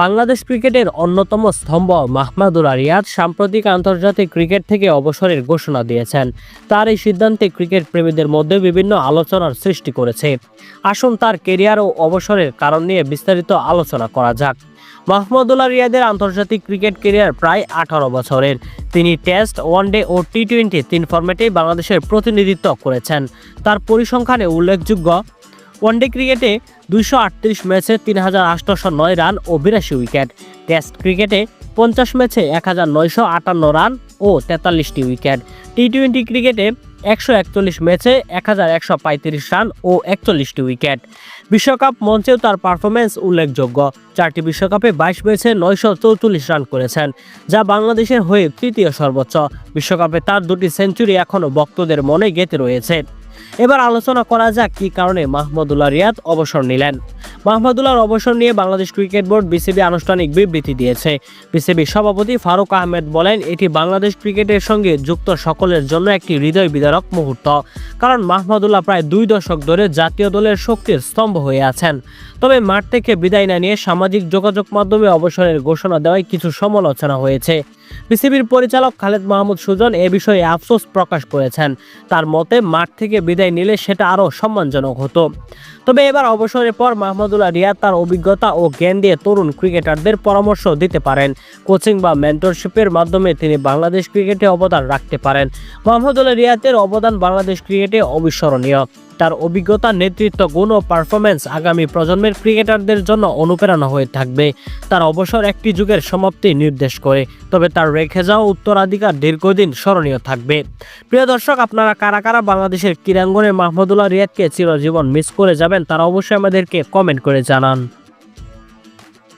বাংলাদেশ ক্রিকেটের অন্যতম স্তম্ভ মাহমুদুল্লাহ রিয়াদ সাম্প্রতিক আন্তর্জাতিক ক্রিকেট থেকে অবসরের ঘোষণা দিয়েছেন। তার এই সিদ্ধান্তে ক্রিকেট প্রেমীদের মধ্যে বিভিন্ন আলোচনার সৃষ্টি করেছে। আসুন তার কেরিয়ার ও অবসরের কারণ নিয়ে বিস্তারিত আলোচনা করা যাক। মাহমুদুল্লাহ রিয়াদের আন্তর্জাতিক ক্রিকেট কেরিয়ার প্রায় আঠারো বছরের। তিনি টেস্ট, ওয়ানডে ও টি টোয়েন্টি তিন ফরম্যাটেই বাংলাদেশের প্রতিনিধিত্ব করেছেন। তার পরিসংখ্যানে উল্লেখযোগ্য ওয়ানডে ক্রিকেটে দুইশো আটত্রিশ ম্যাচে তিন হাজার আটশোশো নয় রান ও বিরাশি উইকেট। টেস্ট ক্রিকেটে পঞ্চাশ ম্যাচে এক হাজার নয়শো আটান্ন রান ও তেতাল্লিশটি উইকেট। টি টোয়েন্টি ক্রিকেটে একশো একচল্লিশ ম্যাচে এক হাজার একশো পঁয়ত্রিশ রান ও একচল্লিশটি উইকেট। বিশ্বকাপ মঞ্চেও তার পারফরমেন্স উল্লেখযোগ্য। চারটি বিশ্বকাপে বাইশ ম্যাচে নয়শো চৌচল্লিশ রান করেছেন, যা বাংলাদেশের হয়ে তৃতীয় সর্বোচ্চ। বিশ্বকাপে তার দুটি সেঞ্চুরি এখনও ভক্তদের মনে গেঁথে রয়েছে। এবার আলোচনা করা যাক কী কারণে মাহমুদুল্লাহ রিয়াদ অবসর নিলেন। মাহমুদুল্লাহর অবসর নিয়ে বাংলাদেশ ক্রিকেট বোর্ড বিসিবি আনুষ্ঠানিক বিবৃতি দিয়েছে। বিসিবি সভাপতি ফারুক আহমেদ বলেন, এটি বাংলাদেশ ক্রিকেটের সঙ্গে যুক্ত সকলের জন্য একটি হৃদয় বিদারক মুহূর্ত, কারণ মাহমুদুল্লাহ প্রায় দুই দশক ধরে জাতীয় দলের শক্তির স্তম্ভ হয়ে আছেন। তবে মাঠ থেকে বিদায় না নিয়ে সামাজিক যোগাযোগ মাধ্যমে অবসরের ঘোষণা দেওয়ায় কিছু সমালোচনা হয়েছে। বিসিবির পরিচালক খালেদ মাহমুদ সুজন এ বিষয়ে আফসোস প্রকাশ করেছেন। তার মতে, মাঠ থেকে বিদায় নিলে সেটা আরও সম্মানজনক হতো। তবে এবার অবসরের পর মাহমুদুল্লাহ রিয়াদ তার অভিজ্ঞতা ও জ্ঞান দিয়ে তরুণ ক্রিকেটারদের পরামর্শ দিতে পারেন। কোচিং বা মেন্টরশিপের মাধ্যমে তিনি বাংলাদেশ ক্রিকেটে অবদান রাখতে পারেন। মাহমুদুল্লাহ রিয়াদের অবদান বাংলাদেশ ক্রিকেটে অবিস্মরণীয়। তার অভিজ্ঞতা, নেতৃত্ব, গুণ ও পারফরমেন্স আগামী প্রজন্মের ক্রিকেটারদের জন্য অনুপ্রেরণা হয়ে থাকবে। তার অবসর একটি যুগের সমাপ্তি নির্দেশ করে, তবে তার রেখে যাওয়া উত্তরাধিকার দীর্ঘদিন স্মরণীয় থাকবে। প্রিয় দর্শক, আপনারা কারা কারা বাংলাদেশের ক্রীড়াঙ্গনে মাহমুদুল্লাহ রিয়াদকে চিরজীবন মিস করে যাবেন, তারা অবশ্যই আমাদেরকে কমেন্ট করে জানান।